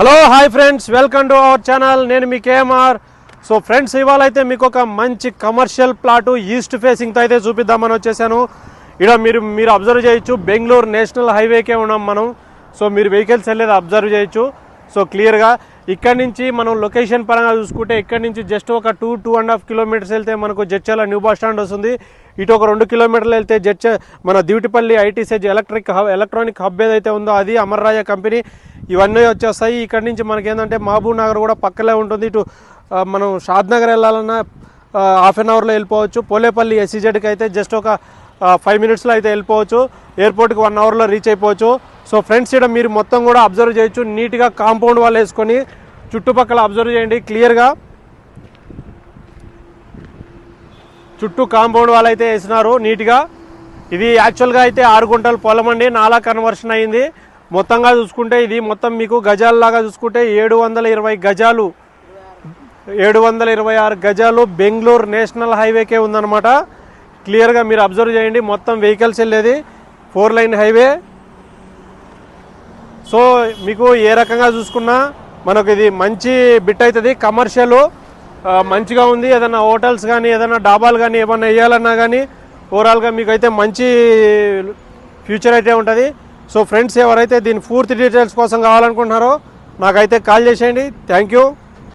Hello hi friends welcome to our channel నేను మీ KMR. So friends ఇవాళ అయితే మీకు ఒక మంచి కమర్షియల్ ప్లాటు ఈస్ట్ ఫేసింగ్తో అయితే చూపిద్దామని వచ్చేసాను. ఇక్కడ మీరు మీరు అబ్జర్వ్ చేయొచ్చు. బెంగళూరు నేషనల్ హైవేకే ఉన్నాం మనం. సో మీరు వెహికల్స్ వెళ్ళేది అబ్జర్వ్ చేయొచ్చు. సో క్లియర్గా ఇక్కడ నుంచి మనం లొకేషన్ పరంగా చూసుకుంటే ఇక్కడ నుంచి జస్ట్ ఒక two two and half kilometres వెళ్తే మనకు జడ్చల న్యూ బస్ స్టాండ్ వస్తుంది. ఇటు ఒక రెండు కిలోమీటర్లు వెళ్తే జడ్చ మన Divitipalli IT SEZ electric hub electronic hub ఏదైతే ఉందో అది అమర్రాజ కంపెనీ ఇవన్నీ వచ్చేస్తాయి. ఇక్కడ నుంచి మనకి ఏంటంటే మహబూబ్ నగర్ కూడా పక్కలే ఉంటుంది. ఇటు మనం షాద్ నగర్ వెళ్ళాలన్నా హాఫ్ అన్ అవర్లో వెళ్ళిపోవచ్చు. పోలేపల్లి ఎస్సీజెడ్కి అయితే జస్ట్ ఒక ఫైవ్ మినిట్స్లో అయితే వెళ్ళిపోవచ్చు. ఎయిర్పోర్ట్కి వన్ అవర్లో రీచ్ అయిపోవచ్చు. సో ఫ్రెండ్స్ ఇక్కడ మీరు మొత్తం కూడా అబ్జర్వ్ చేయొచ్చు. నీట్గా కాంపౌండ్ వాళ్ళు వేసుకొని చుట్టుపక్కల అబ్జర్వ్ చేయండి. క్లియర్గా. చుట్టూ కాంపౌండ్ వాళ్ళు అయితే వేసినారు నీట్గా. ఇది యాక్చువల్గా అయితే ఆరు గుంటల పొలం అండి. నాలా కన్వర్షన్ అయింది. మొత్తంగా చూసుకుంటే ఇది మొత్తం మీకు గజాలలాగా చూసుకుంటే ఏడు వందల ఇరవై గజాలు ఏడు వందల ఇరవై ఆరు గజాలు బెంగళూరు నేషనల్ హైవేకే ఉందన్నమాట. క్లియర్గా మీరు అబ్జర్వ్ చేయండి మొత్తం వెహికల్స్ వెళ్ళేది ఫోర్ లైన్ హైవే. సో మీకు ఏ రకంగా చూసుకున్నా మనకు ఇది మంచి బిట్ అవుతుంది. కమర్షియల్ మంచిగా ఉంది. ఏదైనా హోటల్స్ కానీ ఏదైనా డాబాలు కానీ ఏమన్నా వేయాలన్నా కానీ ఓవరాల్గా మీకు అయితే మంచి ఫ్యూచర్ అయితే ఉంటుంది. సో ఫ్రెండ్స్ ఎవరైతే దీని పూర్తి డీటెయిల్స్ కోసం కావాలనుకుంటున్నారో నాకైతే కాల్ చేసేయండి. Thank you